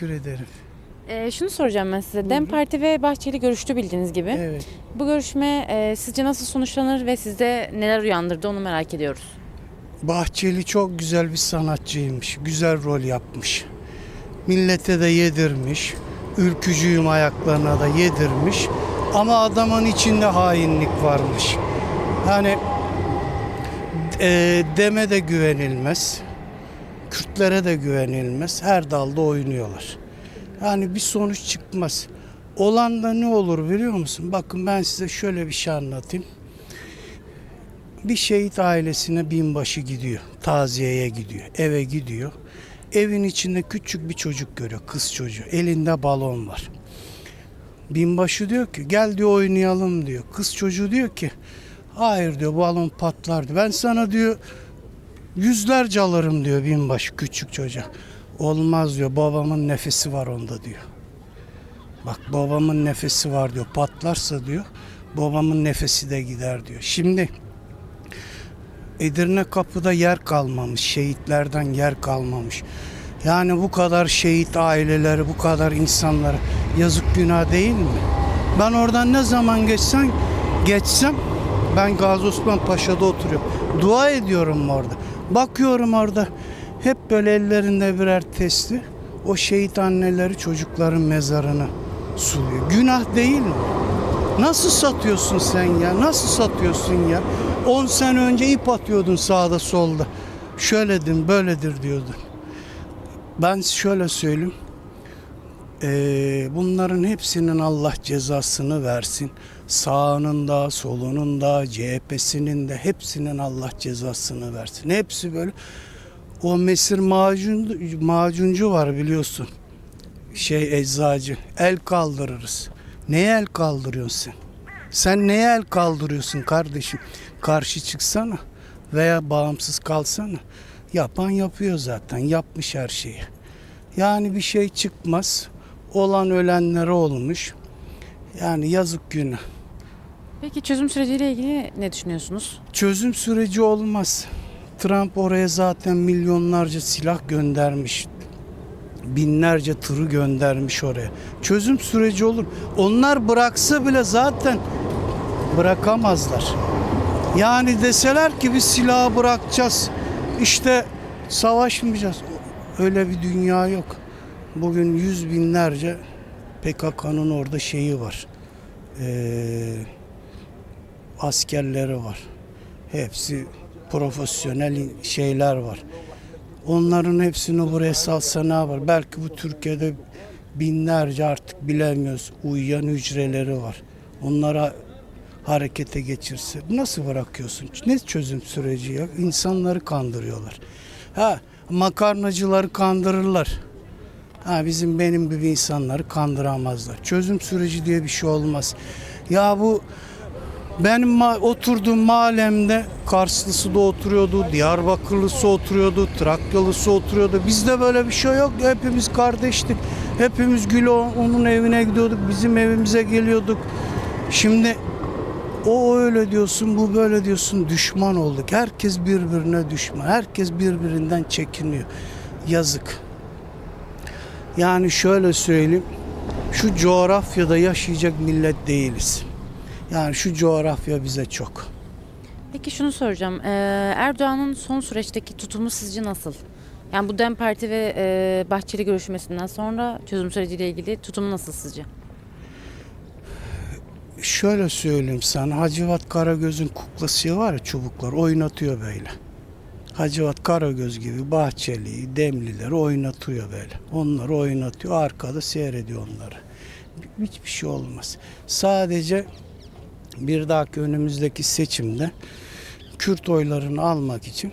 Teşekkür ederim. Ee, şunu soracağım ben size. Dem Parti ve Bahçeli görüştü bildiğiniz gibi. Evet. Bu görüşme e, sizce nasıl sonuçlanır ve sizde neler uyandırdı onu merak ediyoruz. Bahçeli çok güzel bir sanatçıymış. Güzel rol yapmış. Millete de yedirmiş. Ülkücüyüm ayaklarına da yedirmiş. Ama adamın içinde hainlik varmış. Yani e, deme de güvenilmez. Kürtlere de güvenilmez. Her dalda oynuyorlar. Yani bir sonuç çıkmaz. Olan da ne olur biliyor musun? Bakın ben size şöyle bir şey anlatayım. Bir şehit ailesine binbaşı gidiyor. Taziyeye gidiyor. Eve gidiyor. Evin içinde küçük bir çocuk görüyor. Kız çocuğu. Elinde balon var. Binbaşı diyor ki gel diyor oynayalım diyor. Kız çocuğu diyor ki hayır diyor balon patlardı. Ben sana diyor yüzlerce alırım diyor binbaşı küçük çocuğa. Olmaz diyor babamın nefesi var onda diyor. Bak babamın nefesi var diyor. Patlarsa diyor babamın nefesi de gider diyor. Şimdi Edirne kapıda yer kalmamış. Şehitlerden yer kalmamış. Yani bu kadar şehit aileleri, bu kadar insanlara yazık günah değil mi? Ben oradan ne zaman geçsem, geçsem ben Gazi Osman Paşa'da oturuyorum. Dua ediyorum orada. Bakıyorum orada hep böyle ellerinde birer testi. O şehit anneleri çocukların mezarını suluyor. Günah değil mi? Nasıl satıyorsun sen ya? Nasıl satıyorsun ya? 10 sene önce ip atıyordun sağda solda. Şöyledir, böyledir diyordun. Ben şöyle söyleyeyim. Ee, bunların hepsinin Allah cezasını versin. Sağının da, solunun da, CHP'sinin de hepsinin Allah cezasını versin. Hepsi böyle. O mesir macun, macuncu var biliyorsun. Şey eczacı. El kaldırırız. Neye el kaldırıyorsun sen? Sen neye el kaldırıyorsun kardeşim? Karşı çıksana veya bağımsız kalsana. Yapan yapıyor zaten. Yapmış her şeyi. Yani bir şey çıkmaz. Olan ölenlere olmuş. Yani yazık günah. Peki çözüm süreciyle ilgili ne düşünüyorsunuz? Çözüm süreci olmaz. Trump oraya zaten milyonlarca silah göndermiş. Binlerce tırı göndermiş oraya. Çözüm süreci olur. Onlar bıraksa bile zaten bırakamazlar. Yani deseler ki biz silahı bırakacağız. işte savaşmayacağız. Öyle bir dünya yok. Bugün yüz binlerce PKK'nın orada şeyi var. Ee, askerleri var. Hepsi profesyonel şeyler var. Onların hepsini buraya salsa ne yapar? Belki bu Türkiye'de binlerce artık bilemiyoruz uyuyan hücreleri var. Onlara harekete geçirse nasıl bırakıyorsun? Ne çözüm süreci ya? İnsanları kandırıyorlar. Ha makarnacıları kandırırlar. Ha bizim benim gibi insanları kandıramazlar. Çözüm süreci diye bir şey olmaz. Ya bu benim ma- oturduğum mahallemde Karslısı da oturuyordu, Diyarbakırlısı oturuyordu, Trakyalısı oturuyordu. Bizde böyle bir şey yok. Hepimiz kardeştik. Hepimiz gül onun evine gidiyorduk, bizim evimize geliyorduk. Şimdi o öyle diyorsun, bu böyle diyorsun. Düşman olduk. Herkes birbirine düşman. Herkes birbirinden çekiniyor. Yazık. Yani şöyle söyleyeyim. Şu coğrafyada yaşayacak millet değiliz. Yani şu coğrafya bize çok. Peki şunu soracağım. Ee, Erdoğan'ın son süreçteki tutumu sizce nasıl? Yani bu Dem Parti ve e, Bahçeli görüşmesinden sonra çözüm süreciyle ilgili tutumu nasıl sizce? Şöyle söyleyeyim sana. Hacivat Karagöz'ün kuklası var ya çubuklar oynatıyor böyle. Hacivat Karagöz gibi Bahçeli'yi, Demlileri oynatıyor böyle. Onları oynatıyor. Arkada seyrediyor onları. Hiçbir şey olmaz. Sadece bir dahaki önümüzdeki seçimde Kürt oylarını almak için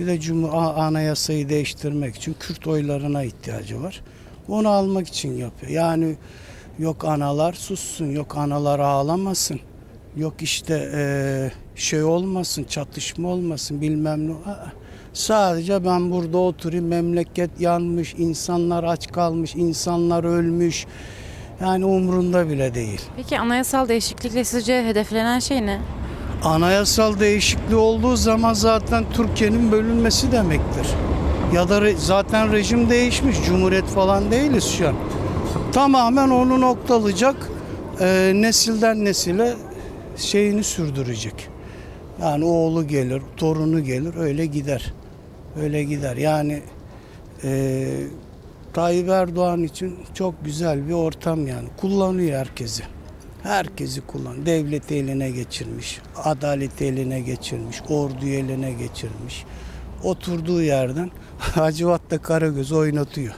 bir de Cumhur anayasayı değiştirmek için Kürt oylarına ihtiyacı var. Onu almak için yapıyor. Yani yok analar sussun, yok analar ağlamasın. Yok işte eee, şey olmasın, çatışma olmasın bilmem ne. Sadece ben burada oturayım, memleket yanmış, insanlar aç kalmış, insanlar ölmüş. Yani umrunda bile değil. Peki anayasal değişiklikle sizce hedeflenen şey ne? Anayasal değişikliği olduğu zaman zaten Türkiye'nin bölünmesi demektir. Ya da re- zaten rejim değişmiş. Cumhuriyet falan değiliz şu an. Tamamen onu noktalayacak. e, nesilden nesile şeyini sürdürecek. Yani oğlu gelir, torunu gelir, öyle gider. Öyle gider. Yani e, Tayyip Erdoğan için çok güzel bir ortam yani. Kullanıyor herkesi. Herkesi kullan. Devleti eline geçirmiş, adaleti eline geçirmiş, orduyu eline geçirmiş. Oturduğu yerden Hacivat'ta Karagöz oynatıyor.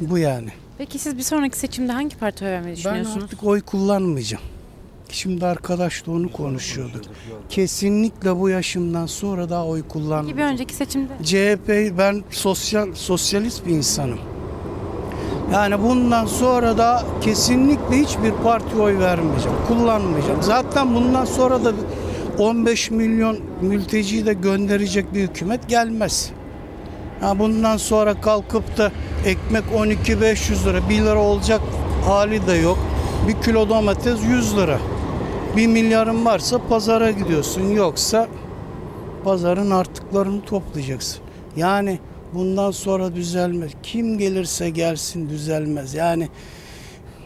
Bu yani. Peki siz bir sonraki seçimde hangi partiye oy vermeyi Ben düşünüyorsunuz? artık oy kullanmayacağım. Şimdi arkadaşla onu konuşuyorduk. Kesinlikle bu yaşımdan sonra daha oy Peki bir kullanmayacağım. önceki seçimde? CHP ben sosyal sosyalist bir insanım. Yani bundan sonra da kesinlikle hiçbir partiye oy vermeyeceğim. Kullanmayacağım. Zaten bundan sonra da 15 milyon mülteciyi de gönderecek bir hükümet gelmez. Ha bundan sonra kalkıp da ekmek 12-500 lira, 1 lira olacak hali de yok. Bir kilo domates 100 lira. 1 milyarın varsa pazara gidiyorsun. Yoksa pazarın artıklarını toplayacaksın. Yani bundan sonra düzelmez. Kim gelirse gelsin düzelmez. Yani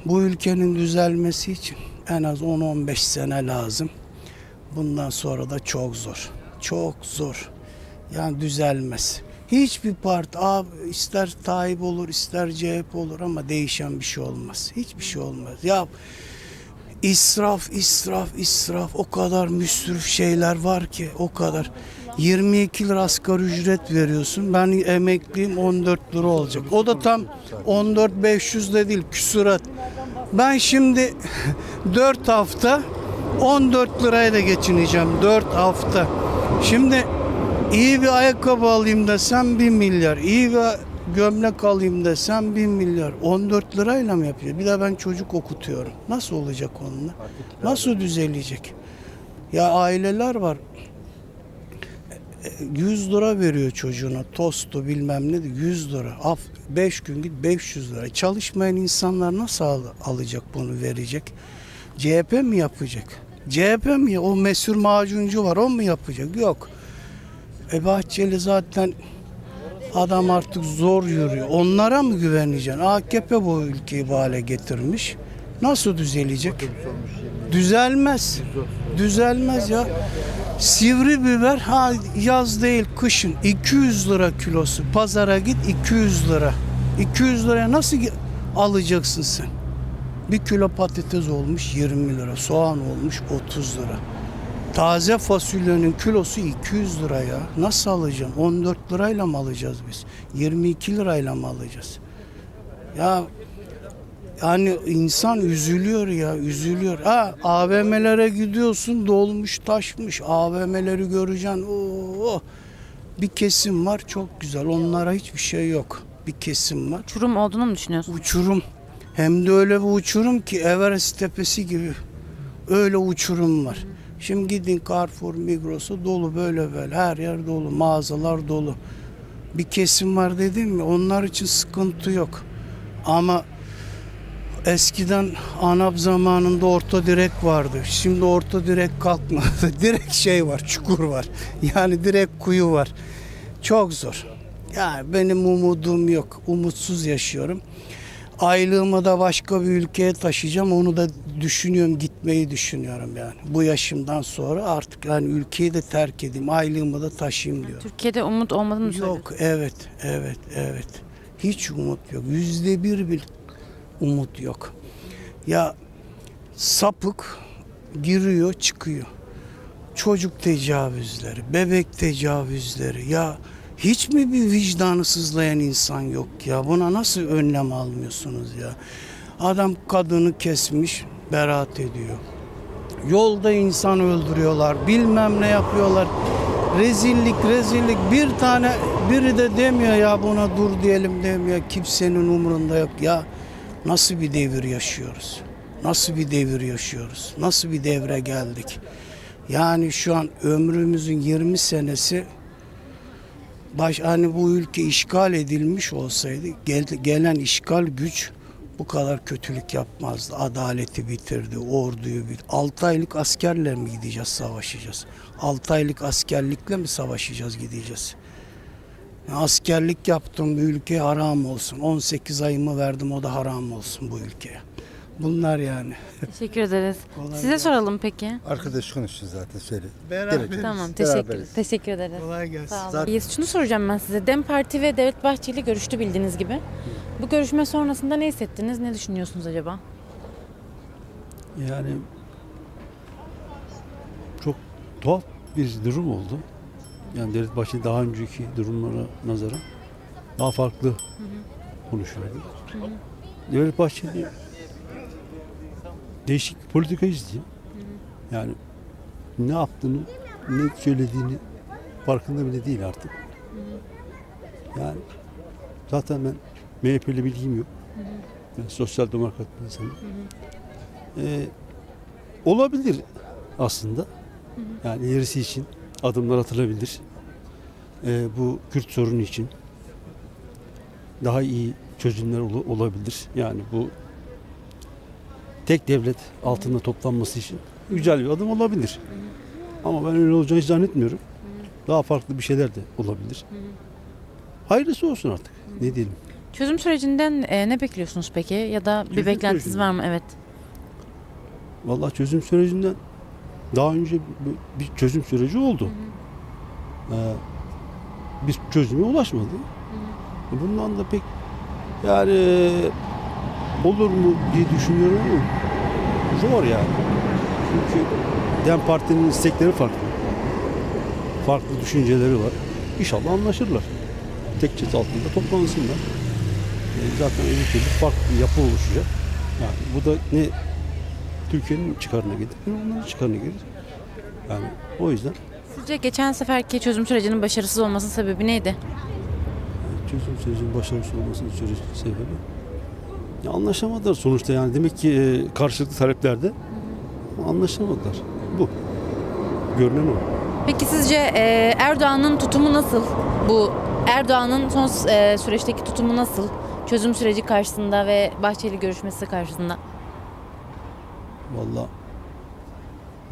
bu ülkenin düzelmesi için en az 10-15 sene lazım. Bundan sonra da çok zor. Çok zor. Yani düzelmez. Hiçbir parti ister Tayyip olur ister CHP olur ama değişen bir şey olmaz. Hiçbir şey olmaz. Ya İsraf, israf, israf. O kadar müsrif şeyler var ki o kadar. 22 lira asgari ücret veriyorsun. Ben emekliyim 14 lira olacak. O da tam 14 500 de değil küsurat. Ben şimdi 4 hafta 14 liraya da geçineceğim 4 hafta. Şimdi iyi bir ayakkabı alayım desem 1 milyar. İyi bir gömlek alayım desem 1 milyar. 14 lirayla mı yapıyor? Bir de ben çocuk okutuyorum. Nasıl olacak onunla? Nasıl düzelecek? Ya aileler var. 100 lira veriyor çocuğuna tostu bilmem ne 100 lira. Af 5 gün git 500 lira. Çalışmayan insanlar nasıl al- alacak bunu verecek? CHP mi yapacak? CHP mi? O meşhur macuncu var o mu yapacak? Yok. E Bahçeli zaten adam artık zor yürüyor. Onlara mı güveneceksin? AKP bu ülkeyi bu hale getirmiş. Nasıl düzelecek? Düzelmez. Düzelmez ya. Sivri biber ha yaz değil kışın 200 lira kilosu. Pazara git 200 lira. 200 liraya nasıl alacaksın sen? Bir kilo patates olmuş 20 lira. Soğan olmuş 30 lira. Taze fasulyenin kilosu 200 lira ya. Nasıl alacaksın? 14 lirayla mı alacağız biz? 22 lirayla mı alacağız? Ya yani insan üzülüyor ya, üzülüyor. Ha AVM'lere gidiyorsun, dolmuş, taşmış. AVM'leri göreceksin. Oo, bir kesim var çok güzel. Onlara hiçbir şey yok. Bir kesim var. Uçurum olduğunu mu düşünüyorsunuz? Uçurum. Hem de öyle bir uçurum ki Everest tepesi gibi. Öyle uçurum var. Şimdi gidin Carrefour, Migros'a dolu böyle böyle. Her yer dolu. Mağazalar dolu. Bir kesim var dedim mi onlar için sıkıntı yok. Ama eskiden ANAP zamanında orta direk vardı. Şimdi orta direk kalkmadı. direkt şey var, çukur var. Yani direkt kuyu var. Çok zor. Yani benim umudum yok. Umutsuz yaşıyorum. Aylığımı da başka bir ülkeye taşıyacağım. Onu da düşünüyorum, gitmeyi düşünüyorum yani. Bu yaşımdan sonra artık yani ülkeyi de terk edeyim. Aylığımı da taşıyayım diyor. Türkiye'de umut olmadığını mı? Yok, evet, evet, evet. Hiç umut yok. Yüzde bir bir umut yok. Ya sapık giriyor, çıkıyor. Çocuk tecavüzleri, bebek tecavüzleri. Ya hiç mi bir vicdanı sızlayan insan yok ya? Buna nasıl önlem almıyorsunuz ya? Adam kadını kesmiş, beraat ediyor. Yolda insan öldürüyorlar, bilmem ne yapıyorlar. Rezillik, rezillik. Bir tane biri de demiyor ya buna dur diyelim demiyor. Kimsenin umurunda yok. Ya nasıl bir devir yaşıyoruz? Nasıl bir devir yaşıyoruz? Nasıl bir devre geldik? Yani şu an ömrümüzün 20 senesi baş hani bu ülke işgal edilmiş olsaydı gel- gelen işgal güç bu kadar kötülük yapmazdı. Adaleti bitirdi, orduyu bitirdi. 6 aylık askerle mi gideceğiz, savaşacağız? 6 aylık askerlikle mi savaşacağız, gideceğiz? Askerlik yaptım bu ülkeye haram olsun. 18 ayımı verdim o da haram olsun bu ülkeye. Bunlar yani. Teşekkür ederiz. Kolay Size gelsin. soralım peki. Arkadaş konuştu zaten söyle. Beraber. Tamam teşekkür, Beraberiz. teşekkür ederiz. Kolay gelsin. Sağ olun. Zaten- Şunu soracağım ben size. Dem Parti ve Devlet Bahçeli görüştü bildiğiniz gibi. Bu görüşme sonrasında ne hissettiniz? Ne düşünüyorsunuz acaba? Yani çok tuhaf bir durum oldu. Yani Devlet Bahçeli daha önceki durumlara nazaran daha farklı konuşuyordu. Devlet Bahçeli değişik politika izliyor. Yani ne yaptığını, ne söylediğini farkında bile değil artık. Yani zaten ben MHP'li bilgim yok. Ben sosyal demokrat bir insanım. Ee, olabilir aslında. Yani ilerisi için adımlar atılabilir. Ee, bu Kürt sorunu için daha iyi çözümler ol- olabilir. Yani bu tek devlet altında toplanması için güzel bir adım olabilir. Ama ben öyle olacağını hiç zannetmiyorum. Daha farklı bir şeyler de olabilir. Hayırlısı olsun artık. Ne diyelim. Çözüm sürecinden e, ne bekliyorsunuz peki? Ya da bir Çözüm beklentiniz sürecinden. var mı? Evet. Vallahi çözüm sürecinden daha önce bir- çözüm süreci oldu. Ee, bir çözüme ulaşmadı. Bundan da pek yani olur mu diye düşünüyorum ama zor yani. Çünkü DEM Parti'nin istekleri farklı. Farklı düşünceleri var. İnşallah anlaşırlar. Tek çatı altında toplansınlar. Ee, zaten öbür türlü farklı bir yapı oluşacak. Yani bu da ne Türkiye'nin çıkarına ne onların çıkarına gelir. Yani o yüzden Sizce geçen seferki çözüm sürecinin başarısız olmasının sebebi neydi? çözüm sürecinin başarısız olmasının sebebi ya anlaşamadılar sonuçta yani demek ki e, karşılıklı taleplerde anlaşamadılar. Bu. Görünen o. Peki sizce e, Erdoğan'ın tutumu nasıl? Bu Erdoğan'ın son e, süreçteki tutumu nasıl? Çözüm süreci karşısında ve Bahçeli görüşmesi karşısında. Valla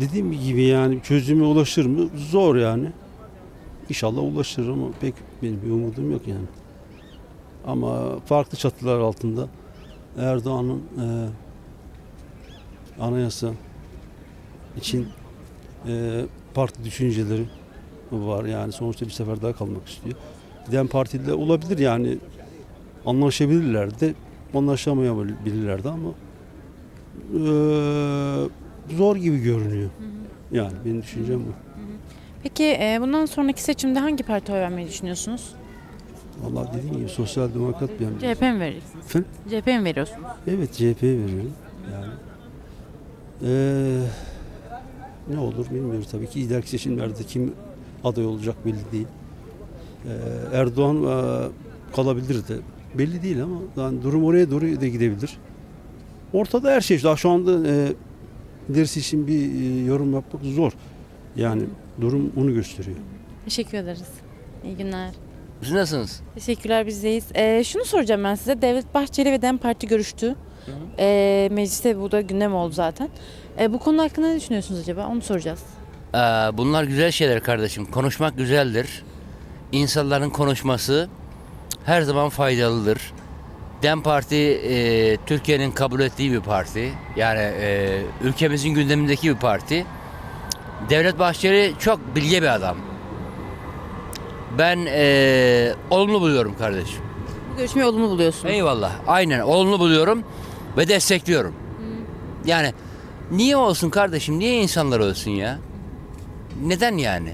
dediğim gibi yani çözüme ulaşır mı? Zor yani. İnşallah ulaşır ama pek benim bir umudum yok yani. Ama farklı çatılar altında Erdoğan'ın e, anayasa için e, parti düşünceleri var yani sonuçta bir sefer daha kalmak istiyor. Dem Partili de olabilir yani anlaşabilirler de anlaşamayabilirler de ama e, zor gibi görünüyor. Yani benim düşüncem bu. Peki e, bundan sonraki seçimde hangi partiye oy vermeyi düşünüyorsunuz? Vallahi dediğim gibi sosyal demokrat bir yani. CHP mi veriyorsunuz? Efendim? CHP mi veriyorsunuz? Evet CHP'ye veriyorum. Yani eee, ne olur bilmiyoruz tabii ki. İleriki seçimlerde kim aday olacak belli değil. Eee, Erdoğan eee, kalabilir de belli değil ama yani durum oraya doğru da gidebilir. Ortada her şey. Daha şu anda eee ilerisi için bir eee, yorum yapmak zor. Yani durum onu gösteriyor. Teşekkür ederiz. İyi günler. Siz nasılsınız? Teşekkürler bizdeyiz. E, şunu soracağım ben size. Devlet Bahçeli ve DEM Parti görüştü. E, mecliste bu da gündem oldu zaten. E, bu konu hakkında ne düşünüyorsunuz acaba? Onu soracağız. Ee, bunlar güzel şeyler kardeşim. Konuşmak güzeldir. İnsanların konuşması her zaman faydalıdır. Dem Parti e, Türkiye'nin kabul ettiği bir parti. Yani e, ülkemizin gündemindeki bir parti. Devlet Bahçeli çok bilge bir adam. Ben e, olumlu buluyorum kardeşim. Bu görüşmeyi olumlu buluyorsunuz. Eyvallah. Aynen olumlu buluyorum ve destekliyorum. Yani niye olsun kardeşim? Niye insanlar ölsün ya? Neden yani?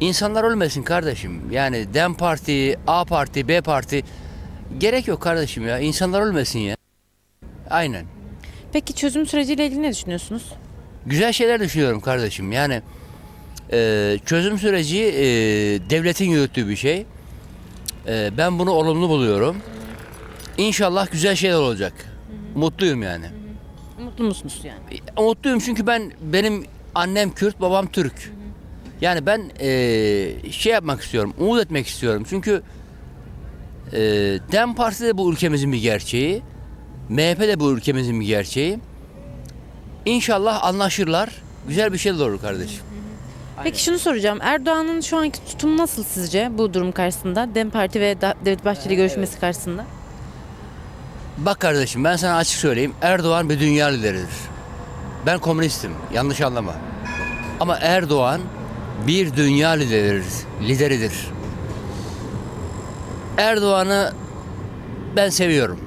İnsanlar ölmesin kardeşim. Yani Dem Parti, A Parti, B Parti gerek yok kardeşim ya. İnsanlar ölmesin ya. Aynen. Peki çözüm süreciyle ilgili ne düşünüyorsunuz? Güzel şeyler düşünüyorum kardeşim. Yani e, çözüm süreci e, devletin yürüttüğü bir şey. E, ben bunu olumlu buluyorum. İnşallah güzel şeyler olacak. Mutluyum yani. Mutlu musunuz yani? E, Mutluyum çünkü ben benim annem Kürt, babam Türk. Yani ben e, şey yapmak istiyorum, umut etmek istiyorum. Çünkü e, Dem Parti de bu ülkemizin bir gerçeği. MHP de bu ülkemizin bir gerçeği. İnşallah anlaşırlar. Güzel bir şey olur kardeşim. Peki şunu soracağım. Erdoğan'ın şu anki tutumu nasıl sizce bu durum karşısında? Dem Parti ve Da- Devlet Bahçeli görüşmesi karşısında? Bak kardeşim ben sana açık söyleyeyim. Erdoğan bir dünya lideridir. Ben komünistim. Yanlış anlama. Ama Erdoğan bir dünya lideridir. lideridir. Erdoğan'ı ben seviyorum.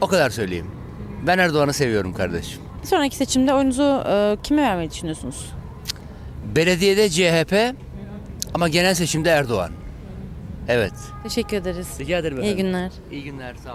O kadar söyleyeyim. Ben Erdoğan'ı seviyorum kardeşim. Bir sonraki seçimde oyunuzu e, kime vermeyi düşünüyorsunuz? Belediyede CHP ama genel seçimde Erdoğan. Evet. Teşekkür ederiz. Rica ederim İyi günler. İyi günler. Sağ